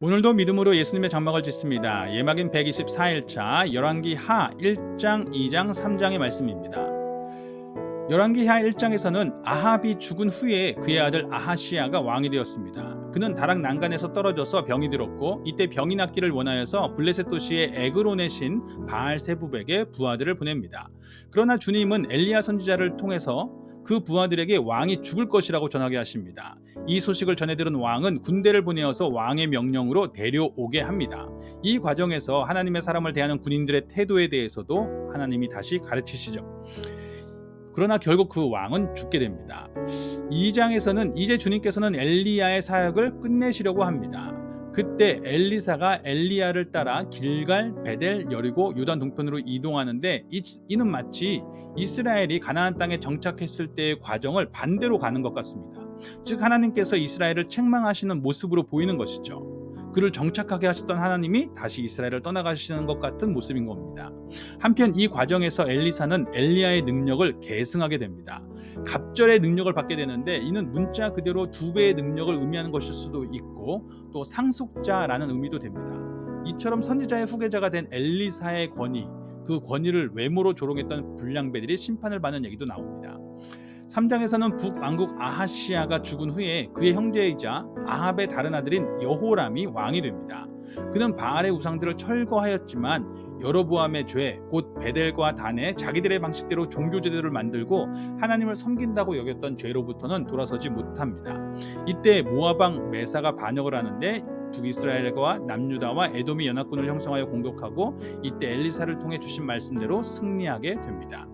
오늘도 믿음으로 예수님의 장막을 짓습니다. 예막인 124일차 열왕기 하 1장, 2장, 3장의 말씀입니다. 열왕기 하 1장에서는 아합이 죽은 후에 그의 아들 아하시아가 왕이 되었습니다. 그는 다락 난간에서 떨어져서 병이 들었고 이때 병이 낫기를 원하여서 블레셋 도시의 에그론의 신 바알 세부백에 부하들을 보냅니다. 그러나 주님은 엘리야 선지자를 통해서 그 부하들에게 왕이 죽을 것이라고 전하게 하십니다. 이 소식을 전해 들은 왕은 군대를 보내어서 왕의 명령으로 데려오게 합니다. 이 과정에서 하나님의 사람을 대하는 군인들의 태도에 대해서도 하나님이 다시 가르치시죠. 그러나 결국 그 왕은 죽게 됩니다. 2장에서는 이제 주님께서는 엘리야의 사역을 끝내시려고 합니다. 그때 엘리사가 엘리야를 따라 길갈, 베델, 여리고, 요단 동편으로 이동하는데 이, 이는 마치 이스라엘이 가나안 땅에 정착했을 때의 과정을 반대로 가는 것 같습니다. 즉 하나님께서 이스라엘을 책망하시는 모습으로 보이는 것이죠. 그를 정착하게 하셨던 하나님이 다시 이스라엘을 떠나가시는 것 같은 모습인 겁니다. 한편 이 과정에서 엘리사는 엘리야의 능력을 계승하게 됩니다. 갑절의 능력을 받게 되는데 이는 문자 그대로 두 배의 능력을 의미하는 것일 수도 있고 또 상속자라는 의미도 됩니다. 이처럼 선지자의 후계자가 된 엘리사의 권위, 그 권위를 외모로 조롱했던 불량배들이 심판을 받는 얘기도 나옵니다. 3장에서는 북왕국 아하시아가 죽은 후에 그의 형제이자 아합의 다른 아들인 여호람이 왕이 됩니다. 그는 바알의 우상들을 철거하였지만 여로보암의 죄, 곧 베델과 단에 자기들의 방식대로 종교 제도를 만들고 하나님을 섬긴다고 여겼던 죄로부터는 돌아서지 못합니다. 이때 모아방 메사가 반역을 하는데 북이스라엘과 남유다와 에돔이 연합군을 형성하여 공격하고 이때 엘리사를 통해 주신 말씀대로 승리하게 됩니다.